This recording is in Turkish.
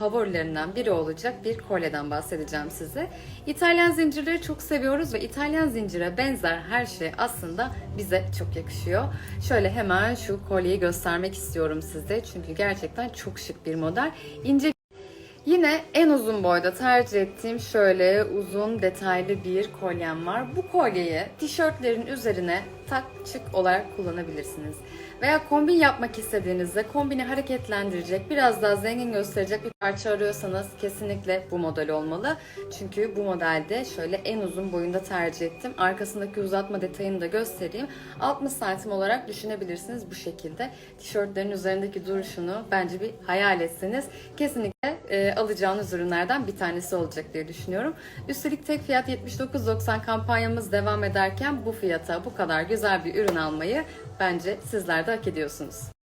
favorilerinden biri olacak bir kolyeden bahsedeceğim size. İtalyan zincirleri çok seviyoruz ve İtalyan zincire benzer her şey aslında bize çok yakışıyor. Şöyle hemen şu kolyeyi göstermek istiyorum size çünkü gerçekten çok şık bir model. İnce Yine en uzun boyda tercih ettiğim şöyle uzun detaylı bir kolyem var. Bu kolyeyi tişörtlerin üzerine tak çık olarak kullanabilirsiniz. Veya kombin yapmak istediğinizde kombini hareketlendirecek, biraz daha zengin gösterecek bir parça arıyorsanız kesinlikle bu model olmalı. Çünkü bu modelde şöyle en uzun boyunda tercih ettim. Arkasındaki uzatma detayını da göstereyim. 60 santim olarak düşünebilirsiniz bu şekilde. Tişörtlerin üzerindeki duruşunu bence bir hayal etseniz kesinlikle e, alacağınız ürünlerden bir tanesi olacak diye düşünüyorum. Üstelik tek fiyat 79.90 kampanyamız devam ederken bu fiyata bu kadar güzel bir ürün almayı bence sizler de hak ediyorsunuz.